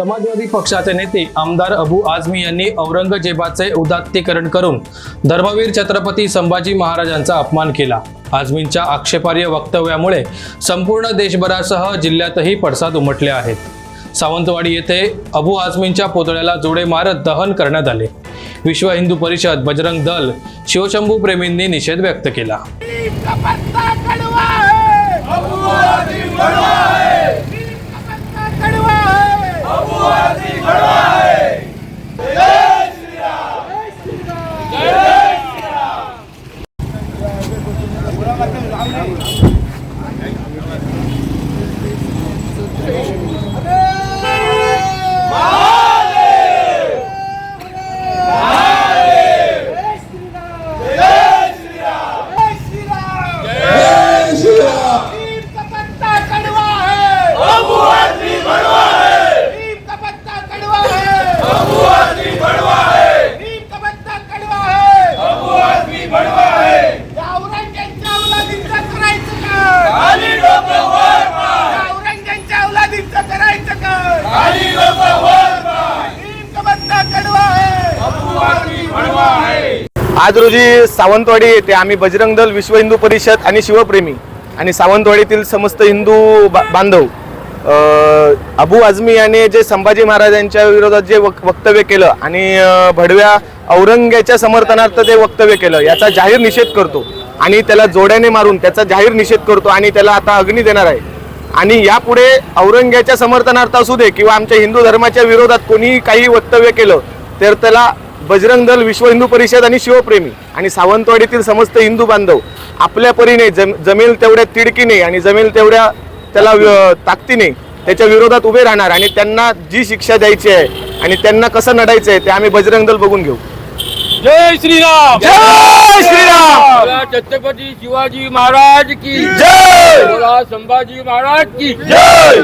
समाजवादी पक्षाचे नेते आमदार अबू आझमी यांनी औरंगजेबाचे उदात्तीकरण करून धर्मवीर छत्रपती संभाजी महाराजांचा अपमान केला. आझमींच्या आक्षेपार्ह वक्तव्यामुळे संपूर्ण देशभरासह जिल्ह्यातही पडसाद उमटले आहेत. सावंतवाडी येथे अबू आझमींच्या पुतळ्याला जोडे मारत दहन करण्यात आले. विश्व हिंदू परिषद बजरंग दल शिवशंभू प्रेमींनी निषेध व्यक्त केला. जय आज रोजी सावंतवाडी येथे आम्ही बजरंग दल विश्व हिंदू परिषद आणि शिवप्रेमी आणि सावंतवाडीतील समस्त हिंदू बा- बांधव अबू आझमी याने जे संभाजी महाराजांच्या विरोधात जे वक्तव्य केलं आणि भडव्या औरंग्याच्या समर्थनार्थ ते वक्तव्य केलं याचा जाहीर निषेध करतो आणि त्याला जोड्याने मारून त्याचा जाहीर निषेध करतो आणि त्याला आता अग्नी देणार आहे. आणि यापुढे औरंग्याच्या समर्थनार्थ असू दे किंवा आमच्या हिंदू धर्माच्या विरोधात कोणीही काही वक्तव्य केलं तर त्याला बजरंग दल विश्व हिंदू परिषद आणि शिवप्रेमी आणि सावंतवाडीतील समस्त हिंदू बांधव आपल्या परीने जम जमेल तेवढ्या तिडकीने आणि जमेल तेवढ्या त्याला ताकदीने त्याच्या विरोधात उभे राहणार आणि त्यांना जी शिक्षा द्यायची आहे आणि त्यांना कसं लढायचं आहे ते आम्ही बजरंग दल बघून घेऊ. जय श्रीराम! जय श्रीराम! छत्रपती शिवाजी महाराज की जय! संभाजी महाराज की जय!